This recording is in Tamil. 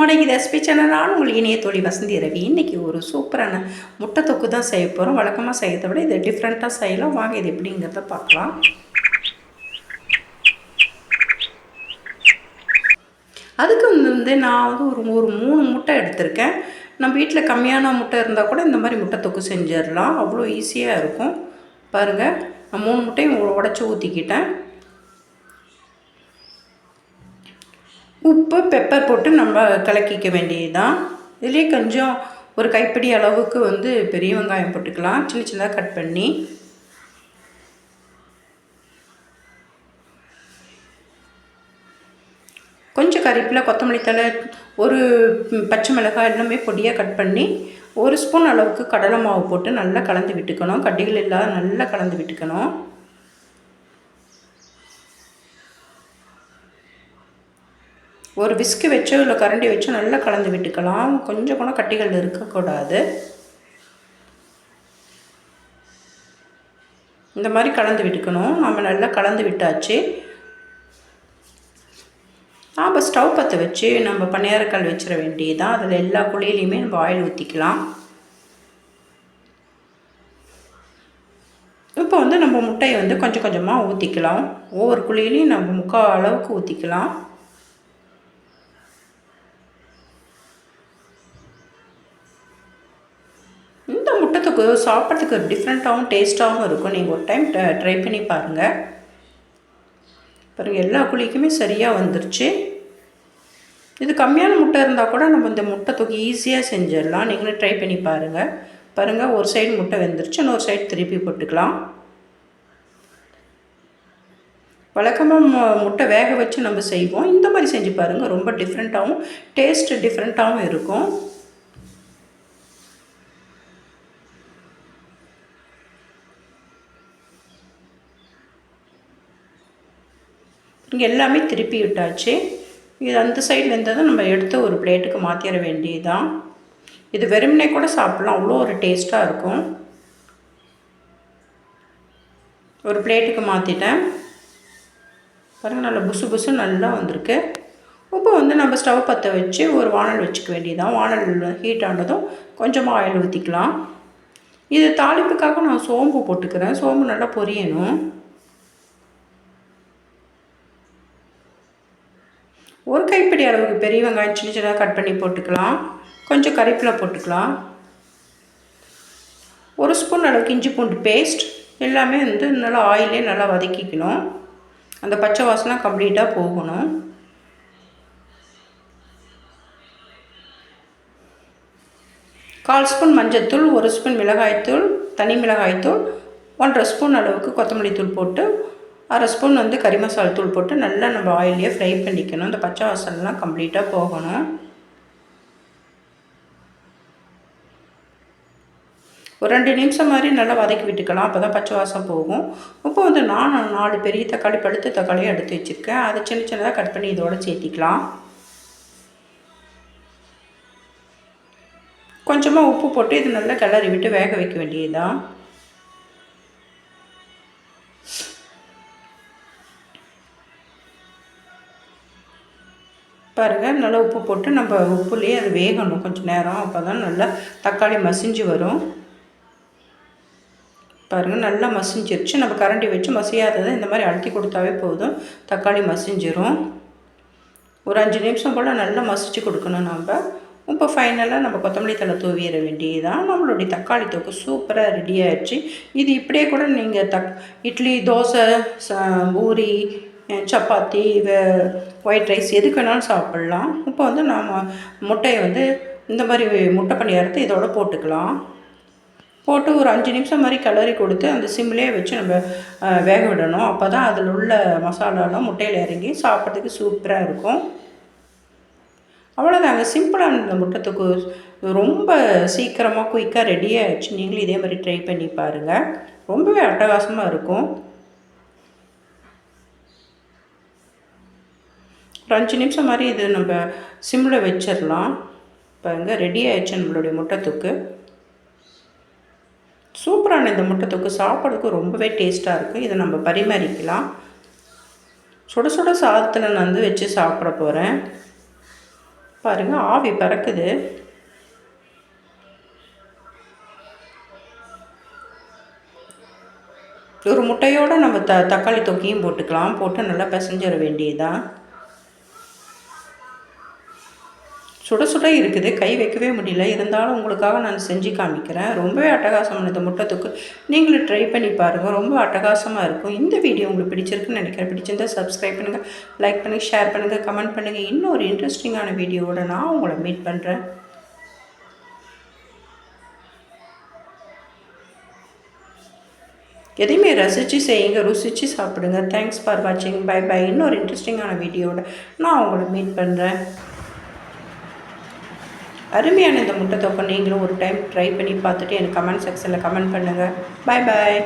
மார்னிங் இது எஸ்பி சேனலான உங்களுக்கு இனிய தோழி வசந்தி ரவி. இன்றைக்கி ஒரு சூப்பரான முட்டை தொக்கு தான் செய்ய போகிறோம் வழக்கமாக செய்யறத விட இது டிஃப்ரெண்ட்டாக செய்யலாம். வாங்க இது எப்படிங்கிறத பார்க்கலாம். அதுக்கு வந்து நான் வந்து ஒரு ஒரு மூணு முட்டை எடுத்திருக்கேன். நம்ம வீட்டில் கம்மியான முட்டை இருந்தால் கூட இந்த மாதிரி முட்டை தொக்கு செஞ்சிடலாம். அவ்வளோ ஈஸியாக இருக்கும். பாருங்கள் நான் மூணு முட்டையும் உடச்சி ஊற்றிக்கிட்டேன் உப்பு பெப்பர் போட்டு நம்ம கலக்கிக்க வேண்டியது தான் இதுலேயே கொஞ்சம் ஒரு கைப்பிடி அளவுக்கு வந்து பெரிய வெங்காயம் போட்டுக்கலாம். சின்ன சின்னதாக கட் பண்ணி. கொஞ்சம் கறிப்பில் கொத்தமல்லி தழை ஒரு பச்சை மிளகாய் எல்லாமே பொடியாக கட் பண்ணி ஒரு ஸ்பூன் அளவுக்கு கடலை மாவு போட்டு நல்லா கலந்து விட்டுக்கணும். கட்டிகள் இல்லாத நல்லா கலந்து விட்டுக்கணும். ஒரு விஸ்கு வச்சோ இல்லை கரண்டி வச்சோ நல்லா கலந்து விட்டுக்கலாம். கொஞ்சம் கூட கட்டிகள் இருக்கக்கூடாது. இந்த மாதிரி கலந்து விட்டுக்கணும். நம்ம நல்லா கலந்து விட்டாச்சு. நாம் ஸ்டவ் பற்ற வச்சு நம்ம பணியாரக்கல் வச்சிட வேண்டியதான் அதில் எல்லா குழியிலையுமே நம்ம ஆயில் ஊற்றிக்கலாம் இப்போ வந்து நம்ம முட்டையை வந்து கொஞ்சம் கொஞ்சமாக ஊற்றிக்கலாம் ஒவ்வொரு குழியிலையும் நம்ம முக்கால் அளவுக்கு ஊற்றிக்கலாம் உங்களுக்கு சாப்பிட்றதுக்கு டிஃப்ரெண்ட்டாகவும் டேஸ்ட்டாகவும் இருக்கும். நீங்கள் ஒரு டைம் ட்ரை பண்ணி பாருங்கள் பாருங்கள் எல்லா குழிக்குமே சரியாக வந்துருச்சு. இது கம்மியான முட்டை இருந்தால் கூட நம்ம இந்த முட்டை தொகை ஈஸியாக செஞ்சிடலாம். நீங்களும் ட்ரை பண்ணி பாருங்கள் பாருங்கள் ஒரு சைடு முட்டை வெந்துருச்சு இன்னொரு சைடு திருப்பி போட்டுக்கலாம். வழக்கமாக முட்டை வேக வச்சு நம்ம செய்வோம். இந்த மாதிரி செஞ்சு பாருங்கள் ரொம்ப டிஃப்ரெண்ட்டாகவும் டேஸ்ட்டு டிஃப்ரெண்ட்டாகவும் இருக்கும். இங்கே எல்லாமே திருப்பி விட்டாச்சு. இது அந்த சைடில் இருந்ததை நம்ம எடுத்து ஒரு பிளேட்டுக்கு மாற்றிட வேண்டியதுதான். இது வெறுமனே கூட சாப்பிட்லாம். அவ்வளோ ஒரு டேஸ்ட்டாக இருக்கும். ஒரு பிளேட்டுக்கு மாற்றிட்டேன் பாருங்கள் நல்லா புசு புசு நல்லா வந்திருக்கு. இப்போ வந்து நம்ம ஸ்டவ் பற்ற வச்சு ஒரு வானல் வச்சுக்க வேண்டியதான் வானல் ஹீட் ஆனதும் கொஞ்சமாக ஆயில் ஊற்றிக்கலாம் இது தாளிப்புக்காக நான் சோம்பு போட்டுக்கிறேன். சோம்பு நல்லா பொரியணும் ஒரு கைப்பிடி அளவுக்கு பெரிய வெங்காயம் சின்ன சின்னதாக கட் பண்ணி போட்டுக்கலாம். கொஞ்சம் கறிப்பில் போட்டுக்கலாம். ஒரு ஸ்பூன் அளவுக்கு இஞ்சி பூண்டு பேஸ்ட் எல்லாமே வந்து நல்லா ஆயிலே நல்லா வதக்கிக்கணும். அந்த பச்சை வாசனை கம்ப்ளீட்டாக போகணும். கால் ஸ்பூன் மஞ்சத்தூள் ஒரு ஸ்பூன் மிளகாய்த்தூள் தனி மிளகாய்த்தூள் ஒன்றரை ஸ்பூன் அளவுக்கு கொத்தமல்லி தூள் போட்டு அரை ஸ்பூன் வந்து கறி மசாலா தூள் போட்டு நல்லா நம்ம ஆயிலே ஃப்ரை பண்ணிக்கணும். இந்த பச்சை வாசனைலாம் கம்ப்ளீட்டாக போகணும். ஒரு ரெண்டு நிமிஷம் மாதிரி நல்லா வதக்கி விட்டுக்கலாம். அப்போ தான் பச்சை வாசம் போகும். இப்போ வந்து நான் நாலு பெரிய தக்காளி பழுத்த தக்காளியும் எடுத்து வச்சுருக்கேன். அதை சின்ன சின்னதாக கட் பண்ணி இதோட சேர்த்திக்கலாம். கொஞ்சமாக உப்பு போட்டு இது நல்லா கிளறி விட்டு வேக வைக்க வேண்டியதுதான். பாருங்கள் நல்லா உப்பு போட்டு நம்ம உப்புலேயே அது வேகணும். கொஞ்சம் நேரம். அப்போ தான் நல்லா தக்காளி மசிஞ்சு வரும். பாருங்கள் நல்லா மசிஞ்சிருச்சு. நம்ம கரண்டி வச்சு மசியாததை இந்த மாதிரி அழுத்தி கொடுத்தாவே போதும். தக்காளி மசிஞ்சிரும். ஒரு அஞ்சு நிமிஷம் போல் நல்லா மசிச்சு கொடுக்கணும் நம்ம. இப்போ ஃபைனலாக நம்ம கொத்தமல்லி தலை தூவிட வேண்டியதுதான். நம்மளுடைய தக்காளி தொக்கு சூப்பராக ரெடி ஆயிடுச்சு. இது இப்படியே கூட நீங்கள் தக் இட்லி தோசை பூரி சப்பாத்தி ஒயிட் ரைஸ் எதுக்கு வேணாலும் சாப்பிட்லாம். இப்போ வந்து நாம் முட்டையை வந்து இந்த மாதிரி முட்டை பணியாரத்தை இதோட போட்டுக்கலாம். போட்டு ஒரு அஞ்சு நிமிஷம் மாதிரி கிளறி கொடுத்து அந்த சிம்லேயே வச்சு நம்ம வேக விடணும். அப்போ தான் அதில் உள்ள மசாலாலாம் முட்டையில் இறங்கி சாப்பிட்றதுக்கு சூப்பராக இருக்கும். அவ்வளோதாங்க சிம்பிளான இந்த முட்டத்துக்கு ரொம்ப சீக்கிரமாக குயிக்காக ரெடி நீங்களும் இதே மாதிரி ட்ரை பண்ணி பாருங்கள் ரொம்பவே அட்டகாசமாக இருக்கும். ஒரு அஞ்சு நிமிஷம் மாதிரி இது நம்ம சிம்மில் வச்சிடலாம். பாருங்கள் ரெடி ஆயிடுச்சு நம்மளுடைய முட்டைத்துக்கு. சூப்பரான இந்த முட்டைத்துக்கு சாப்பிட்றதுக்கு ரொம்பவே டேஸ்ட்டாக இருக்கும். இதை நம்ம பரிமாறிக்கலாம். சுட சுட சாதத்தில் நான் வந்து வச்சு சாப்பிட போகிறேன் பாருங்கள் ஆவி பறக்குது. ஒரு முட்டையோடு நம்ம த தக்காளி தொக்கியும் போட்டுக்கலாம். போட்டு நல்லா பிசைஞ்சிட வேண்டியதுதான். சுட சுட இருக்குது. கை வைக்கவே முடியல. இருந்தாலும் உங்களுக்காக நான் செஞ்சு காமிக்கிறேன். ரொம்பவே அட்டகாசம் இந்த முட்டை தொக்கு நீங்களும் ட்ரை பண்ணி பாருங்கள் ரொம்ப அட்டகாசமாக இருக்கும். இந்த வீடியோ உங்களுக்கு பிடிச்சிருக்குன்னு நினைக்கிறேன். பிடிச்சிருந்தா சப்ஸ்கிரைப் பண்ணுங்கள் லைக் பண்ணுங்கள் ஷேர் பண்ணுங்கள் கமெண்ட் பண்ணுங்கள் இன்னும் ஒரு இன்ட்ரெஸ்டிங்கான வீடியோவோட நான் உங்களை மீட் பண்ணுறேன் எதையுமே ரசித்து செய்யுங்க ருசித்து சாப்பிடுங்க. தேங்க்ஸ் ஃபார் வாட்சிங் பை பை இன்னொரு இன்ட்ரெஸ்டிங்கான வீடியோட நான் உங்களை மீட் பண்ணுறேன் அருமையான இந்த முட்டை தொக்கை நீங்களும் ஒரு டைம் ட்ரை பண்ணி பார்த்துட்டு எனக்கு கமெண்ட் செக்ஷனில் கமெண்ட் பண்ணுங்கள் பாய் பாய்